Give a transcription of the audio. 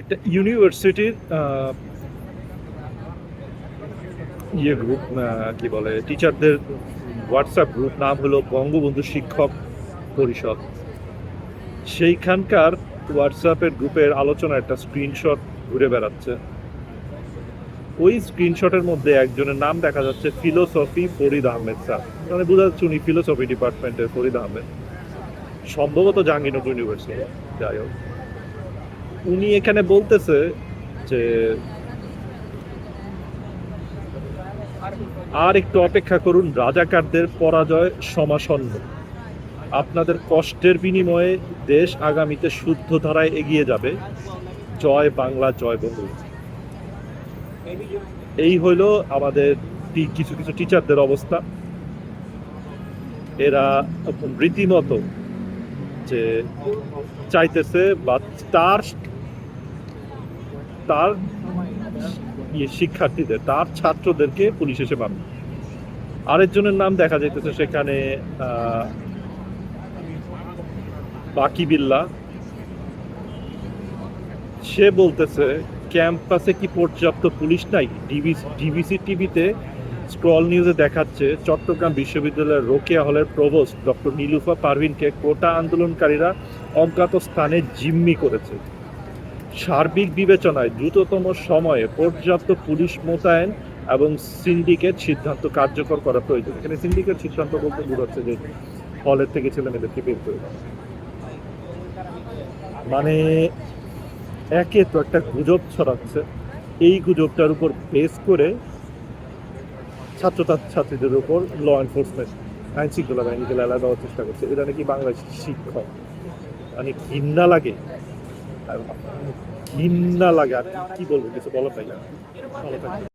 একটা ইউনিভার্সিটির ইয়ে গ্রুপ কি বলে টিচারদের হোয়াটসঅ্যাপ গ্রুপ নাম হলো বঙ্গবন্ধু শিক্ষক পরিষদ। সেইখানকার হোয়াটসঅ্যাপের গ্রুপের আলোচনা একটা স্ক্রিনশট ঘুরে বেড়াচ্ছে। ওই স্ক্রিনশটের মধ্যে একজনের নাম দেখা যাচ্ছে ফিলোসফি ফরিদ আহমেদ, স্যার। মানে বোঝা যাচ্ছে উনি ফিলোসফি ডিপার্টমেন্টের ফরিদ আহমেদ। সম্ভবত জাহাঙ্গীরনগর ইউনিভার্সিটি যাই হোক। উনি এখানে বলতেছে যে আর একটু অপেক্ষা করুন, রাজাকারদের পরাজয় সমাসন্ন। আপনাদের কষ্টের বিনিময়ে দেশ আগামীতে শুদ্ধ ধারায় এগিয়ে যাবে। জয় বাংলা, জয় বঙ্গু এই হইল আমাদের কিছু কিছু টিচারদের অবস্থা। এরা রীতিমতো যে চাইতেছে বা তার তার ইয়ে শিক্ষার্থীদের, তার ছাত্রদেরকে পুলিশ এসে পাবে আরেকজনের নাম দেখা যাইতেছে সেখানে বাকি বিল্লা। সে বলতেছে, ক্যাম্পাসে কি পর্যাপ্ত পুলিশ নাই? ডিবিসি ডিবিসি টিভিতে স্ক্রল নিউজে দেখাচ্ছে, চট্টগ্রাম বিশ্ববিদ্যালয়ের রোকেয়া হলের প্রভোস্ট ডক্টর নীলুফা পারভিনকে কোটা আন্দোলনকারীরা অজ্ঞাত স্থানে জিম্মি করেছে। সার্বিক বিবেচনায় দ্রুততম সময়ে পর্যাপ্ত পুলিশ মোতায়েন এবং সিন্ডিকেট সিদ্ধান্ত কার্যকর করা প্রয়োজন। এখানে সিন্ডিকেট সিদ্ধান্ত বলতে বোঝাচ্ছে যে হলের থেকে ছেলে মেয়েদেরকে বের করে মানে একে তো একটা গুজব ছড়াচ্ছে। এই গুজবটার উপর বেস করে ছাত্র ছাত্রীদের উপর ল এনফোর্সমেন্ট আইন শৃঙ্খলা বাহিনীকে লেলা দেওয়ার চেষ্টা করছে। এটা নাকি বাংলাদেশের শিক্ষক। মানে ঘৃণা লাগে। ঘৃণা লাগে আর কি বলব কিছু বলার নাই ভালো।